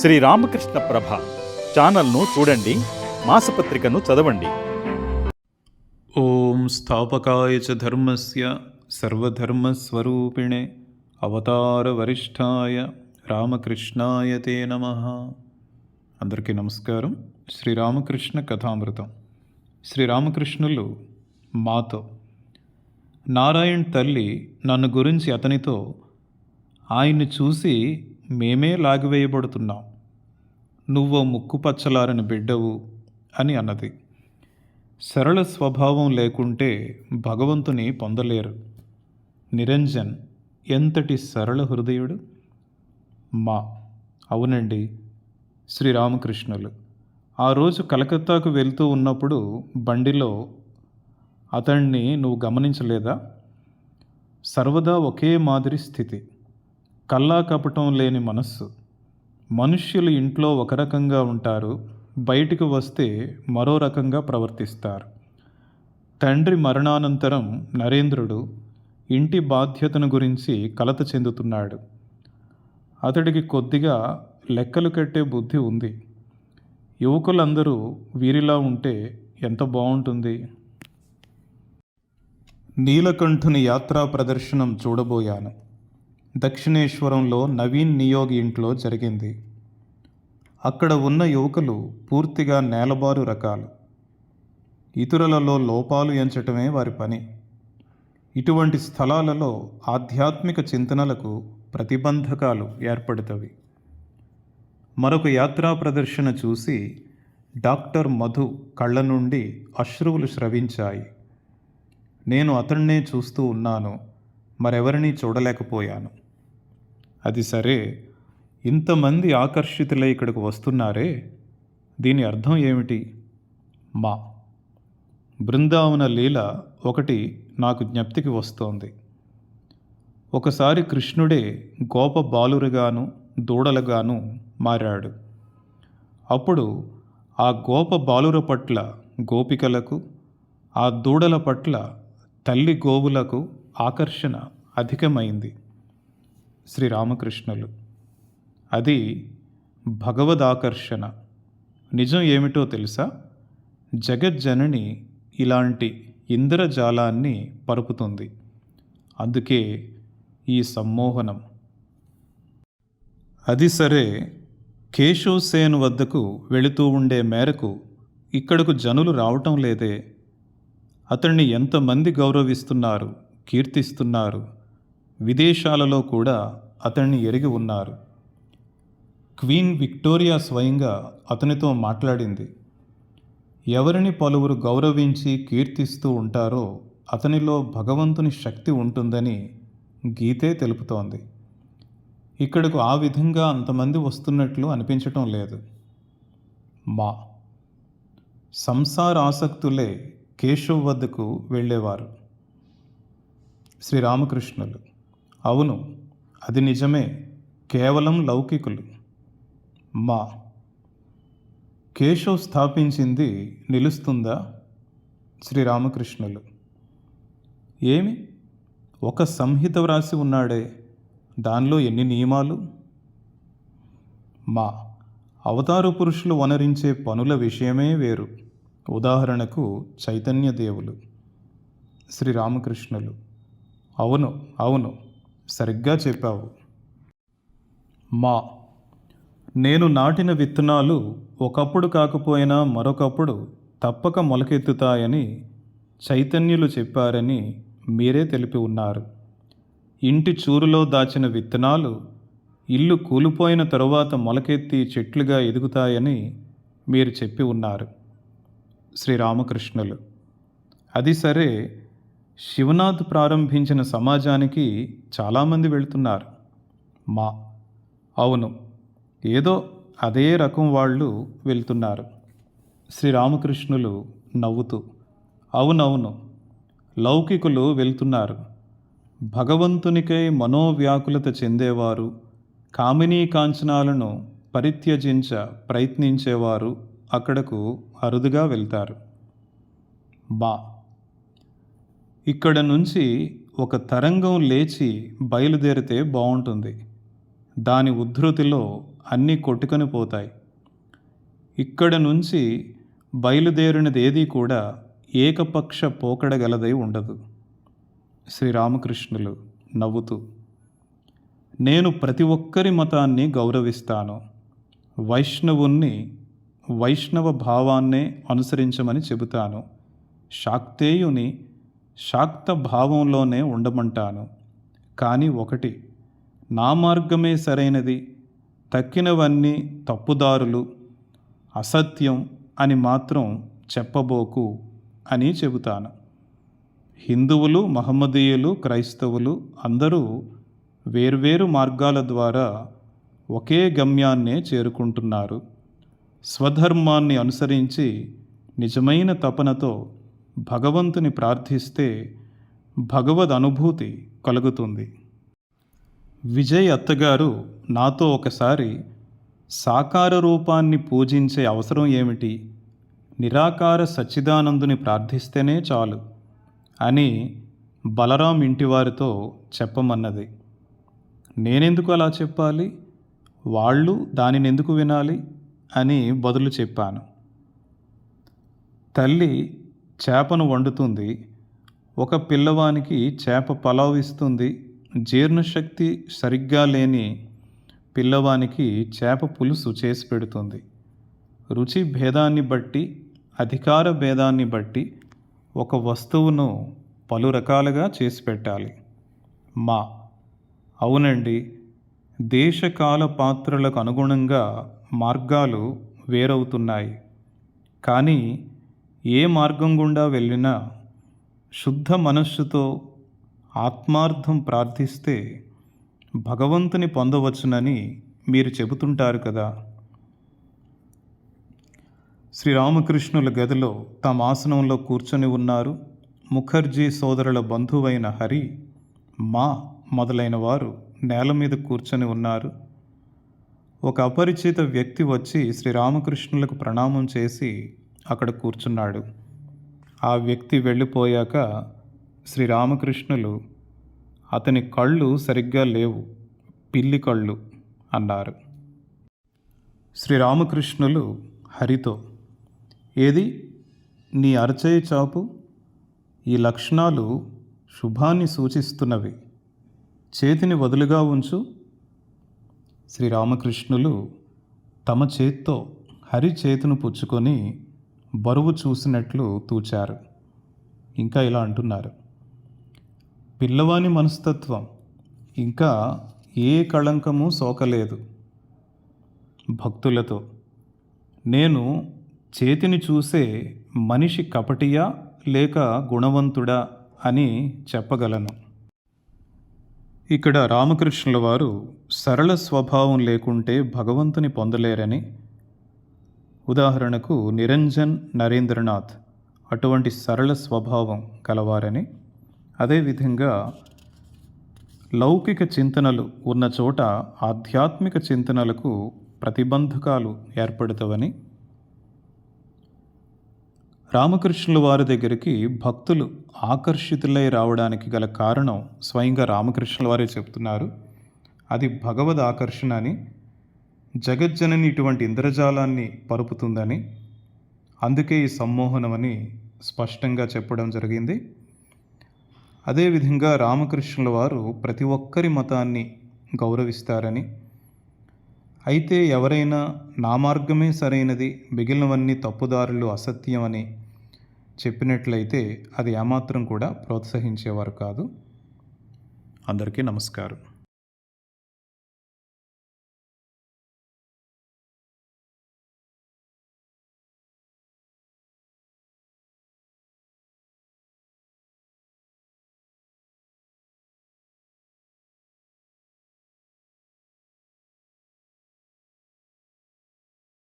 శ్రీ రామకృష్ణ ప్రభ ఛానల్ను చూడండి మాసపత్రికను చదవండి. ఓం స్థాపకాయ చ ధర్మస్య సర్వధర్మస్వరూపిణే అవతారవరిష్ఠాయ రామకృష్ణాయ తే నమ. అందరికీ నమస్కారం. శ్రీరామకృష్ణ కథామృతం. శ్రీరామకృష్ణులు మాతో నారాయణ్ తల్లి నన్ను గురించి అతనితో ఆయన్ని చూసి మేమే లాగివేయబడుతున్నాం. నువ్వు ముక్కుపచ్చలారని బిడ్డవు అని అన్నది. సరళ స్వభావం లేకుంటే భగవంతుని పొందలేరు. నిరంజన్ ఎంతటి సరళ హృదయుడు? మా అవునండి శ్రీరామకృష్ణులు. ఆ రోజు కలకత్తాకు వెళ్తూ ఉన్నప్పుడు బండిలో అతన్ని నువ్వు గమనించలేదా? సర్వదా ఒకే మాదిరి స్థితి. కల్లా కపటం లేని మనస్సు. మనుష్యులు ఇంట్లో ఒక రకంగా ఉంటారు బయటికి వస్తే మరో రకంగా ప్రవర్తిస్తారు. తండ్రి మరణానంతరం నరేంద్రుడు ఇంటి బాధ్యతను గురించి కలత చెందుతున్నాడు. అతడికి కొద్దిగా లెక్కలు కట్టే బుద్ధి ఉంది. యువకులందరూ వీరిలా ఉంటే ఎంత బాగుంటుంది? నీలకంఠుని యాత్రా ప్రదర్శనం చూడబోయాను. దక్షిణేశ్వరంలో నవీన్ నియోగి ఇంట్లో జరిగింది. అక్కడ ఉన్న యువకులు పూర్తిగా నేలబారు రకాలు. ఇతరులలో లోపాలు ఎంచటమే వారి పని. ఇటువంటి స్థలాలలో ఆధ్యాత్మిక చింతనలకు ప్రతిబంధకాలు ఏర్పడుతవి. మరొక యాత్రా ప్రదర్శన చూసి డాక్టర్ మధు కళ్ళ నుండి అశ్రువులు స్రవించాయి. నేను అతన్నే చూస్తూ ఉన్నాను. మరెవరినీ చూడలేకపోయాను. అది సరే. ఇంతమంది ఆకర్షితులై ఇక్కడికి వస్తున్నారే? దీని అర్థం ఏమిటి? మా. బృందావన లీల ఒకటి నాకు జ్ఞప్తికి వస్తోంది. ఒకసారి కృష్ణుడే గోప బాలురుగాను దూడలుగాను మారాడు. అప్పుడు ఆ గోప బాలుర పట్ల గోపికలకు ఆ దూడల పట్ల తల్లి గోవులకు ఆకర్షణ అధికమైంది. శ్రీరామకృష్ణులు. అది భగవదాకర్షణ. నిజం ఏమిటో తెలుసా? జగజ్జనని ఇలాంటి ఇంద్రజాలాన్ని పరుపుతుంది. అందుకే ఈ సమ్మోహనం. అది సరే కేశవసేను వద్దకు వెళుతూ ఉండే మేరకు ఇక్కడకు జనులు రావటం లేదే. అతన్ని ఎంతమంది గౌరవిస్తున్నారు కీర్తిస్తున్నారు విదేశాలలో కూడా అతన్ని ఎరిగి ఉన్నారు. క్వీన్ విక్టోరియా స్వయంగా అతనితో మాట్లాడింది. ఎవరిని పలువురు గౌరవించి కీర్తిస్తూ ఉంటారో అతనిలో భగవంతుని శక్తి ఉంటుందని గీతే తెలుపుతోంది. ఇక్కడకు ఆ విధంగా అంతమంది వస్తున్నట్లు అనిపించటం లేదు. మా సంసార ఆసక్తులే కేశవ్ వద్దకు వెళ్ళేవారు. శ్రీరామకృష్ణులు అవును అది నిజమే. కేవలం లౌకికులు. మా. కేశవ్ స్థాపించింది నిలుస్తుందా? శ్రీరామకృష్ణులు. ఏమి? ఒక సంహిత వ్రాసి ఉన్నాడే. దానిలో ఎన్ని నియమాలు? మా. అవతార పురుషులు వనరించే పనుల విషయమే వేరు. ఉదాహరణకు చైతన్య దేవులు. శ్రీరామకృష్ణులు. అవును అవును. సరిగ్గా చెప్పావు. మా నేను నాటిన విత్తనాలు ఒకప్పుడు కాకపోయినా మరొకప్పుడు తప్పక మొలకెత్తుతాయని చైతన్యులు చెప్పారని మీరే తెలిపి ఉన్నారు. ఇంటి చూరులో దాచిన విత్తనాలు ఇల్లు కూలిపోయిన తరువాత మొలకెత్తి చెట్లుగా ఎదుగుతాయని మీరు చెప్పి ఉన్నారు. శ్రీరామకృష్ణులు అది సరే శివనాథ్ ప్రారంభించిన సమాజానికి చాలామంది వెళ్తున్నారు. మా అవును ఏదో అదే రకం వాళ్ళు వెళ్తున్నారు. శ్రీరామకృష్ణులు నవ్వుతూ అవునవును లౌకికులు వెళ్తున్నారు. భగవంతునికై మనోవ్యాకులత చెందేవారు కామినీ కాంచనాలను పరిత్యజించ ప్రయత్నించేవారు అక్కడకు అరుదుగా వెళ్తారు. బా ఇక్కడ నుంచి ఒక తరంగం లేచి బయలుదేరితే బాగుంటుంది దాని ఉద్ధృతిలో అన్నీ కొట్టుకొని పోతాయి. ఇక్కడ నుంచి బయలుదేరినది ఏదీ కూడా ఏకపక్ష పోకడగలదై ఉండదు. శ్రీరామకృష్ణులు నవ్వుతూ నేను ప్రతి ఒక్కరి మతాన్ని గౌరవిస్తాను. వైష్ణవుణ్ణి వైష్ణవ భావాన్నే అనుసరించమని చెబుతాను. శాక్తేయుని శాక్త భావంలోనే ఉండమంటాను. కానీ ఒకటి నా మార్గమే సరైనది తక్కినవన్నీ తప్పుదారులు అసత్యం అని మాత్రం చెప్పబోకు అని చెబుతాను. హిందువులు మహమ్మదీయులు క్రైస్తవులు అందరూ వేర్వేరు మార్గాల ద్వారా ఒకే గమ్యాన్నే చేరుకుంటున్నారు. స్వధర్మాన్ని అనుసరించి నిజమైన తపనతో భగవంతుని ప్రార్థిస్తే భగవద్ అనుభూతి కలుగుతుంది. విజయ్ అత్తగారు నాతో ఒకసారి సాకార రూపాన్ని పూజించే అవసరం ఏమిటి? నిరాకార సచ్చిదానందుని ప్రార్థిస్తేనే చాలు అని బలరాం ఇంటివారితో చెప్పమన్నది. నేనెందుకు అలా చెప్పాలి? వాళ్ళు దానిని ఎందుకు వినాలి? అని బదులు చెప్పాను. తల్లి చేపను వండుతుంది. ఒక పిల్లవానికి చేప పలావ్ ఇస్తుంది. జీర్ణశక్తి సరిగ్గా లేని పిల్లవానికి చేప పులుసు చేసి పెడుతుంది. రుచి భేదాన్ని బట్టి అధికార భేదాన్ని బట్టి ఒక వస్తువును పలు రకాలుగా చేసి పెట్టాలి. మా. అవునండి. దేశకాల పాత్రలకు అనుగుణంగా మార్గాలు వేరవుతున్నాయి. కానీ ఏ మార్గం గుండా వెళ్ళినా శుద్ధ మనస్సుతో ఆత్మార్థం ప్రార్థిస్తే భగవంతుని పొందవచ్చునని మీరు చెబుతుంటారు కదా. శ్రీరామకృష్ణుల గదిలో తమ ఆసనంలో కూర్చొని ఉన్నారు ముఖర్జీ సోదరుల బంధువైన హరి మా మొదలైన వారు నేల మీద కూర్చొని ఉన్నారు. ఒక అపరిచిత వ్యక్తి వచ్చి శ్రీరామకృష్ణులకు ప్రణామం చేసి అక్కడ కూర్చున్నాడు. ఆ వ్యక్తి వెళ్ళిపోయాక శ్రీరామకృష్ణులు అతని కళ్ళు సరిగ్గా లేవు పిల్లి కళ్ళు అన్నారు. శ్రీరామకృష్ణులు హరితో ఏది? నీ అరచేయి చాపు? ఈ లక్షణాలు శుభాన్ని సూచిస్తున్నవి. చేతిని వదులుగా ఉంచు. శ్రీరామకృష్ణులు తమ చేత్తో హరి చేతును పుచ్చుకొని బరువు చూసినట్లు తూచారు. ఇంకా ఇలా అంటున్నారు. పిల్లవాని మనస్తత్వం. ఇంకా ఏ కళంకము సోకలేదు. భక్తులతో నేను చేతిని చూసే మనిషి కపటియా లేక గుణవంతుడా అని చెప్పగలను. ఇక్కడ రామకృష్ణుల వారు సరళ స్వభావం లేకుంటే భగవంతుని పొందలేరని ఉదాహరణకు నిరంజన్ నరేంద్రనాథ్ అటువంటి సరళ స్వభావం కలవారని అదేవిధంగా లౌకిక చింతనలు ఉన్న చోట ఆధ్యాత్మిక చింతనలకు ప్రతిబంధకాలు ఏర్పడుతావని రామకృష్ణుల వారి దగ్గరికి భక్తులు ఆకర్షితులై రావడానికి గల కారణం స్వయంగా రామకృష్ణుల వారే చెప్తున్నారు. అది భగవద్ ఆకర్షణ అని జగజ్జనని ఇటువంటి ఇంద్రజాలాన్ని పరుపుతుందని అందుకే ఈ సమ్మోహనమని స్పష్టంగా చెప్పడం జరిగింది. అదేవిధంగా రామకృష్ణుల వారు ప్రతి ఒక్కరి మతాన్ని గౌరవిస్తారని. అయితే ఎవరైనా నా మార్గమే సరైనది మిగిలినవన్నీ తప్పుదారులు అసత్యం అని చెప్పినట్లయితే అది ఏమాత్రం కూడా ప్రోత్సహించేవారు కాదు. అందరికీ నమస్కారం.